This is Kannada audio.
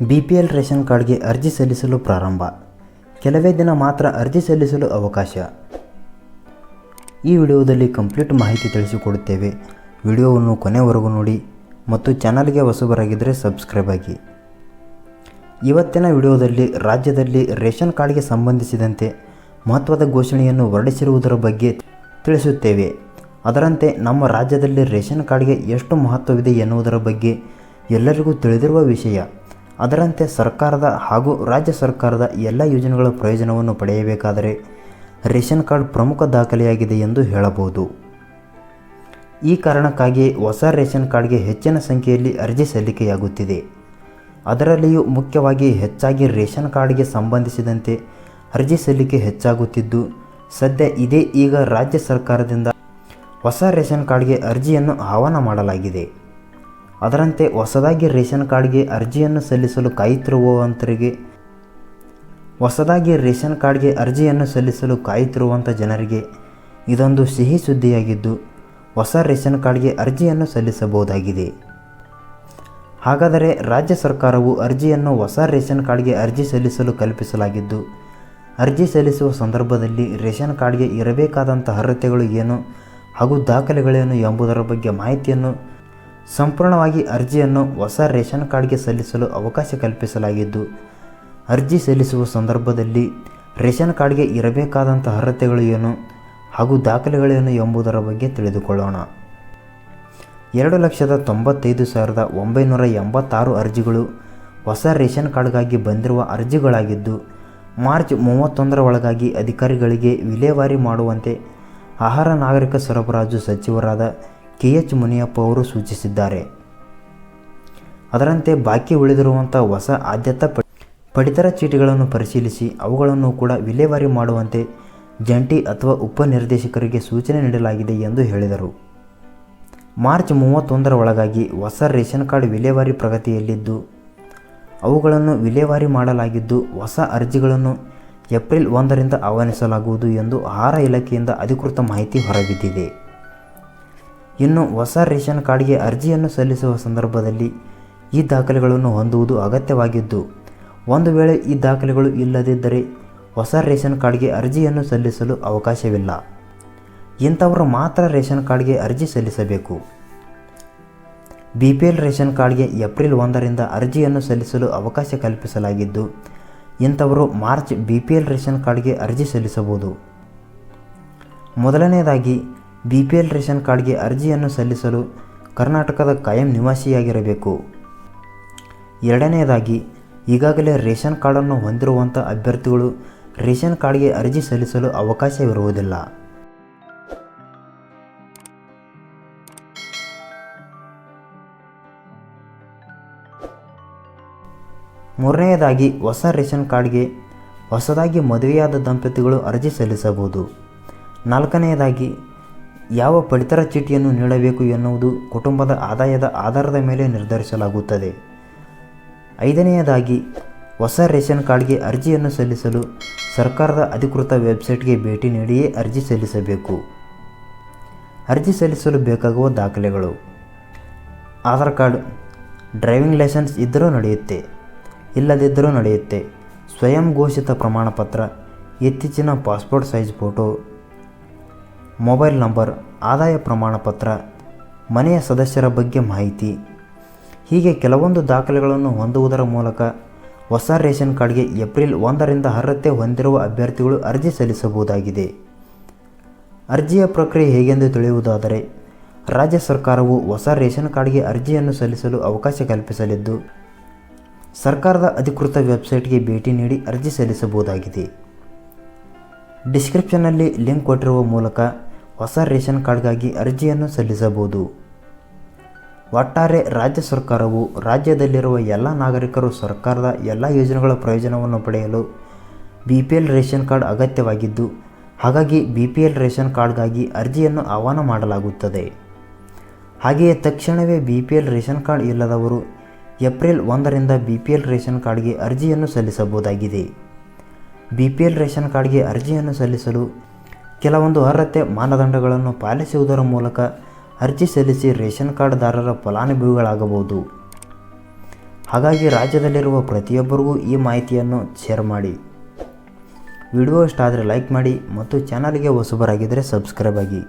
ಬಿ ಪಿ ಎಲ್ ರೇಷನ್ ಕಾರ್ಡ್ಗೆ ಅರ್ಜಿ ಸಲ್ಲಿಸಲು ಪ್ರಾರಂಭ. ಕೆಲವೇ ದಿನ ಮಾತ್ರ ಅರ್ಜಿ ಸಲ್ಲಿಸಲು ಅವಕಾಶ. ಈ ವಿಡಿಯೋದಲ್ಲಿ ಕಂಪ್ಲೀಟ್ ಮಾಹಿತಿ ತಿಳಿಸಿಕೊಡುತ್ತೇವೆ. ವಿಡಿಯೋವನ್ನು ಕೊನೆವರೆಗೂ ನೋಡಿ ಮತ್ತು ಚಾನಲ್ಗೆ ಹೊಸಬರಾಗಿದ್ದರೆ ಸಬ್ಸ್ಕ್ರೈಬ್ ಆಗಿ. ಇವತ್ತಿನ ವಿಡಿಯೋದಲ್ಲಿ ರಾಜ್ಯದಲ್ಲಿ ರೇಷನ್ ಕಾರ್ಡ್ಗೆ ಸಂಬಂಧಿಸಿದಂತೆ ಮಹತ್ವದ ಘೋಷಣೆಯನ್ನು ಹೊರಡಿಸಿರುವುದರ ಬಗ್ಗೆ ತಿಳಿಸುತ್ತೇವೆ. ಅದರಂತೆ ನಮ್ಮ ರಾಜ್ಯದಲ್ಲಿ ರೇಷನ್ ಕಾರ್ಡ್ಗೆ ಎಷ್ಟು ಮಹತ್ವವಿದೆ ಎನ್ನುವುದರ ಬಗ್ಗೆ ಎಲ್ಲರಿಗೂ ತಿಳಿದಿರುವ ವಿಷಯ. ಅದರಂತೆ ಸರ್ಕಾರದ ಹಾಗೂ ರಾಜ್ಯ ಸರ್ಕಾರದ ಎಲ್ಲ ಯೋಜನೆಗಳ ಪ್ರಯೋಜನವನ್ನು ಪಡೆಯಬೇಕಾದರೆ ರೇಷನ್ ಕಾರ್ಡ್ ಪ್ರಮುಖ ದಾಖಲೆಯಾಗಿದೆ ಎಂದು ಹೇಳಬಹುದು. ಈ ಕಾರಣಕ್ಕಾಗಿ ಹೊಸ ರೇಷನ್ ಕಾರ್ಡ್ಗೆ ಹೆಚ್ಚಿನ ಸಂಖ್ಯೆಯಲ್ಲಿ ಅರ್ಜಿ ಸಲ್ಲಿಕೆಯಾಗುತ್ತಿದೆ. ಅದರಲ್ಲಿಯೂ ಮುಖ್ಯವಾಗಿ ಹೆಚ್ಚಾಗಿ ರೇಷನ್ ಕಾರ್ಡ್ಗೆ ಸಂಬಂಧಿಸಿದಂತೆ ಅರ್ಜಿ ಸಲ್ಲಿಕೆ ಹೆಚ್ಚಾಗುತ್ತಿದ್ದು, ಸದ್ಯ ಇದೇ ಈಗ ರಾಜ್ಯ ಸರ್ಕಾರದಿಂದ ಹೊಸ ರೇಷನ್ ಕಾರ್ಡ್ಗೆ ಅರ್ಜಿಯನ್ನು ಆಹ್ವಾನ ಮಾಡಲಾಗಿದೆ. ಅದರಂತೆ ಹೊಸದಾಗಿ ರೇಷನ್ ಕಾರ್ಡ್ಗೆ ಅರ್ಜಿಯನ್ನು ಸಲ್ಲಿಸಲು ಕಾಯುತ್ತಿರುವಂತರಿಗೆ ಹೊಸದಾಗಿ ರೇಷನ್ ಕಾರ್ಡ್ಗೆ ಅರ್ಜಿಯನ್ನು ಸಲ್ಲಿಸಲು ಕಾಯುತ್ತಿರುವಂಥ ಜನರಿಗೆ ಇದೊಂದು ಸಿಹಿ ಸುದ್ದಿಯಾಗಿದ್ದು, ಹೊಸ ರೇಷನ್ ಕಾರ್ಡ್ಗೆ ಅರ್ಜಿಯನ್ನು ಸಲ್ಲಿಸಬಹುದಾಗಿದೆ. ಹಾಗಾದರೆ ರಾಜ್ಯ ಸರ್ಕಾರವು ಅರ್ಜಿಯನ್ನು ಹೊಸ ರೇಷನ್ ಕಾರ್ಡ್ಗೆ ಅರ್ಜಿ ಸಲ್ಲಿಸಲು ಕಲ್ಪಿಸಲಾಗಿದ್ದು, ಅರ್ಜಿ ಸಲ್ಲಿಸುವ ಸಂದರ್ಭದಲ್ಲಿ ರೇಷನ್ ಕಾರ್ಡ್ಗೆ ಇರಬೇಕಾದಂಥ ಅರ್ಹತೆಗಳು ಏನು ಹಾಗೂ ದಾಖಲೆಗಳೇನು ಎಂಬುದರ ಬಗ್ಗೆ ಮಾಹಿತಿಯನ್ನು ಸಂಪೂರ್ಣವಾಗಿ ಅರ್ಜಿಯನ್ನು ಹೊಸ ರೇಷನ್ ಕಾರ್ಡ್ಗೆ ಸಲ್ಲಿಸಲು ಅವಕಾಶ ಕಲ್ಪಿಸಲಾಗಿದ್ದು, ಅರ್ಜಿ ಸಲ್ಲಿಸುವ ಸಂದರ್ಭದಲ್ಲಿ ರೇಷನ್ ಕಾರ್ಡ್ಗೆ ಇರಬೇಕಾದಂಥ ಅರ್ಹತೆಗಳು ಏನು ಹಾಗೂ ದಾಖಲೆಗಳೇನು ಎಂಬುದರ ಬಗ್ಗೆ ತಿಳಿದುಕೊಳ್ಳೋಣ. ಎರಡು ಲಕ್ಷದ ತೊಂಬತ್ತೈದು ಸಾವಿರದ ಒಂಬೈನೂರ ಎಂಬತ್ತಾರು ಅರ್ಜಿಗಳು ಹೊಸ ರೇಷನ್ ಕಾರ್ಡ್ಗಾಗಿ ಬಂದಿರುವ ಅರ್ಜಿಗಳಾಗಿದ್ದು, ಮಾರ್ಚ್ ಮೂವತ್ತೊಂದರ ಒಳಗಾಗಿ ಅಧಿಕಾರಿಗಳಿಗೆ ವಿಲೇವಾರಿ ಮಾಡುವಂತೆ ಆಹಾರ ನಾಗರಿಕ ಸರಬರಾಜು ಸಚಿವರಾದ ಕೆ ಎಚ್ ಮುನಿಯಪ್ಪ ಅವರು ಸೂಚಿಸಿದ್ದಾರೆ. ಅದರಂತೆ ಬಾಕಿ ಉಳಿದಿರುವಂಥ ಹೊಸ ಆದ್ಯತಾ ಪಡಿತರ ಚೀಟಿಗಳನ್ನು ಪರಿಶೀಲಿಸಿ ಅವುಗಳನ್ನು ಕೂಡ ವಿಲೇವಾರಿ ಮಾಡುವಂತೆ ಜಂಟಿ ಅಥವಾ ಉಪನಿರ್ದೇಶಕರಿಗೆ ಸೂಚನೆ ನೀಡಲಾಗಿದೆ ಎಂದು ಹೇಳಿದರು. ಮಾರ್ಚ್ ಮೂವತ್ತೊಂದರ ಒಳಗಾಗಿ ಹೊಸ ರೇಷನ್ ಕಾರ್ಡ್ ವಿಲೇವಾರಿ ಪ್ರಗತಿಯಲ್ಲಿದ್ದು, ಅವುಗಳನ್ನು ವಿಲೇವಾರಿ ಮಾಡಲಾಗಿದ್ದು ಹೊಸ ಅರ್ಜಿಗಳನ್ನು ಏಪ್ರಿಲ್ ಒಂದರಿಂದ ಆಹ್ವಾನಿಸಲಾಗುವುದು ಎಂದು ಆಹಾರ ಇಲಾಖೆಯಿಂದ ಅಧಿಕೃತ ಮಾಹಿತಿ ಹೊರಬಿದ್ದಿದೆ. ಇನ್ನು ಹೊಸ ರೇಷನ್ ಕಾರ್ಡ್ಗೆ ಅರ್ಜಿಯನ್ನು ಸಲ್ಲಿಸುವ ಸಂದರ್ಭದಲ್ಲಿ ಈ ದಾಖಲೆಗಳನ್ನು ಹೊಂದುವುದು ಅಗತ್ಯವಾಗಿದ್ದು, ಒಂದು ವೇಳೆ ಈ ದಾಖಲೆಗಳು ಇಲ್ಲದಿದ್ದರೆ ಹೊಸ ರೇಷನ್ ಕಾರ್ಡ್ಗೆ ಅರ್ಜಿಯನ್ನು ಸಲ್ಲಿಸಲು ಅವಕಾಶವಿಲ್ಲ. ಇಂಥವರು ಮಾತ್ರ ರೇಷನ್ ಕಾರ್ಡ್ಗೆ ಅರ್ಜಿ ಸಲ್ಲಿಸಬೇಕು. ಬಿ ಪಿ ಎಲ್ ರೇಷನ್ ಕಾರ್ಡ್ಗೆ ಏಪ್ರಿಲ್ ಒಂದರಿಂದ ಅರ್ಜಿಯನ್ನು ಸಲ್ಲಿಸಲು ಅವಕಾಶ ಕಲ್ಪಿಸಲಾಗಿದ್ದು, ಇಂಥವರು March B P L ration ಕಾರ್ಡ್ಗೆ ಅರ್ಜಿ ಸಲ್ಲಿಸಬಹುದು. ಮೊದಲನೆಯದಾಗಿ ಬಿ ಪಿ ಎಲ್ ರೇಷನ್ ಕಾರ್ಡ್ಗೆ ಅರ್ಜಿಯನ್ನು ಸಲ್ಲಿಸಲು ಕರ್ನಾಟಕದ ಕಾಯಂ ನಿವಾಸಿಯಾಗಿರಬೇಕು. ಎರಡನೆಯದಾಗಿ ಈಗಾಗಲೇ ರೇಷನ್ ಕಾರ್ಡನ್ನು ಹೊಂದಿರುವಂಥ ಅಭ್ಯರ್ಥಿಗಳು ರೇಷನ್ ಕಾರ್ಡ್ಗೆ ಅರ್ಜಿ ಸಲ್ಲಿಸಲು ಅವಕಾಶವಿರುವುದಿಲ್ಲ. ಮೂರನೆಯದಾಗಿ ಹೊಸ ರೇಷನ್ ಕಾರ್ಡ್ಗೆ ಹೊಸದಾಗಿ ಮದುವೆಯಾದ ದಂಪತಿಗಳು ಅರ್ಜಿ ಸಲ್ಲಿಸಬಹುದು. ನಾಲ್ಕನೆಯದಾಗಿ ಯಾವ ಪಡಿತರ ಚೀಟಿಯನ್ನು ನೀಡಬೇಕು ಎನ್ನುವುದು ಕುಟುಂಬದ ಆದಾಯದ ಆಧಾರದ ಮೇಲೆ ನಿರ್ಧರಿಸಲಾಗುತ್ತದೆ. ಐದನೆಯದಾಗಿ, ಹೊಸ ರೇಷನ್ ಕಾರ್ಡ್ಗೆ ಅರ್ಜಿಯನ್ನು ಸಲ್ಲಿಸಲು ಸರ್ಕಾರದ ಅಧಿಕೃತ ವೆಬ್ಸೈಟ್ಗೆ ಭೇಟಿ ನೀಡಿಯೇ ಅರ್ಜಿ ಸಲ್ಲಿಸಬೇಕು. ಅರ್ಜಿ ಸಲ್ಲಿಸಲು ಬೇಕಾಗುವ ದಾಖಲೆಗಳು. ಆಧಾರ್ ಕಾರ್ಡ್, ಡ್ರೈವಿಂಗ್ ಲೈಸೆನ್ಸ್ ಇದ್ದರೂ ನಡೆಯುತ್ತೆ, ಇಲ್ಲದಿದ್ದರೂ ನಡೆಯುತ್ತೆ, ಸ್ವಯಂ ಘೋಷಿತ ಪ್ರಮಾಣಪತ್ರ, ಇತ್ತೀಚಿನ passport size photo mobile number, ಆದಾಯ ಪ್ರಮಾಣಪತ್ರ ಮನೆಯ ಸದಸ್ಯರ ಬಗ್ಗೆ ಮಾಹಿತಿ. ಹೀಗೆ ಕೆಲವೊಂದು ದಾಖಲೆಗಳನ್ನು ಹೊಂದುವುದರ ಮೂಲಕ ಹೊಸ ರೇಷನ್ ಕಾರ್ಡ್ಗೆ ಏಪ್ರಿಲ್ ಒಂದರಿಂದ ಅರ್ಹತೆ ಹೊಂದಿರುವ ಅಭ್ಯರ್ಥಿಗಳು ಅರ್ಜಿ ಸಲ್ಲಿಸಬಹುದಾಗಿದೆ. ಅರ್ಜಿಯ ಪ್ರಕ್ರಿಯೆ ಹೇಗೆಂದು ತಿಳಿಯುವುದಾದರೆ, ರಾಜ್ಯ ಸರ್ಕಾರವು ಹೊಸ ರೇಷನ್ ಕಾರ್ಡ್ಗೆ ಅರ್ಜಿಯನ್ನು ಸಲ್ಲಿಸಲು ಅವಕಾಶ ಕಲ್ಪಿಸಲಿದ್ದು, ಸರ್ಕಾರದ ಅಧಿಕೃತ ವೆಬ್ಸೈಟ್ಗೆ ಭೇಟಿ ನೀಡಿ ಅರ್ಜಿ ಸಲ್ಲಿಸಬಹುದಾಗಿದೆ. ಡಿಸ್ಕ್ರಿಪ್ಷನ್ನಲ್ಲಿ ಲಿಂಕ್ ಕೊಟ್ಟಿರುವ ಮೂಲಕ ಹೊಸ ರೇಷನ್ ಕಾರ್ಡ್ಗಾಗಿ ಅರ್ಜಿಯನ್ನು ಸಲ್ಲಿಸಬಹುದು. ಒಟ್ಟಾರೆ ರಾಜ್ಯ ಸರ್ಕಾರವು ರಾಜ್ಯದಲ್ಲಿರುವ ಎಲ್ಲ ನಾಗರಿಕರು ಸರ್ಕಾರದ ಎಲ್ಲ ಯೋಜನೆಗಳ ಪ್ರಯೋಜನವನ್ನು ಪಡೆಯಲು B P L ration card ಅಗತ್ಯವಾಗಿದ್ದು, ಹಾಗಾಗಿ ಬಿ ಪಿ ಎಲ್ ರೇಷನ್ ಕಾರ್ಡ್ಗಾಗಿ ಅರ್ಜಿಯನ್ನು ಆಹ್ವಾನ ಮಾಡಲಾಗುತ್ತದೆ. ಹಾಗೆಯೇ ತಕ್ಷಣವೇ B P L ration card ಇಲ್ಲದವರು ಏಪ್ರಿಲ್ ಒಂದರಿಂದ ಬಿ ಪಿ ಎಲ್ ರೇಷನ್ ಕಾರ್ಡ್ಗೆ ಅರ್ಜಿಯನ್ನು ಸಲ್ಲಿಸಬಹುದಾಗಿದೆ. ಬಿ ಪಿ ಎಲ್ ರೇಷನ್ ಕಾರ್ಡ್ಗೆ ಅರ್ಜಿಯನ್ನು ಸಲ್ಲಿಸಲು ಕೆಲವೊಂದು ಅರ್ಹತೆ ಮಾನದಂಡಗಳನ್ನು ಪಾಲಿಸುವುದರ ಮೂಲಕ ಅರ್ಜಿ ಸಲ್ಲಿಸಿ ರೇಷನ್ ಕಾರ್ಡ್ದಾರರ ಫಲಾನುಭವಿಗಳಾಗಬಹುದು. ಹಾಗಾಗಿ ರಾಜ್ಯದಲ್ಲಿರುವ ಪ್ರತಿಯೊಬ್ಬರಿಗೂ ಈ ಮಾಹಿತಿಯನ್ನು ಶೇರ್ ಮಾಡಿ. ವಿಡಿಯೋ ಇಷ್ಟ ಲೈಕ್ ಮಾಡಿ ಮತ್ತು ಚಾನಲ್ಗೆ ಹೊಸಬರಾಗಿದ್ದರೆ ಸಬ್ಸ್ಕ್ರೈಬ್ ಆಗಿ.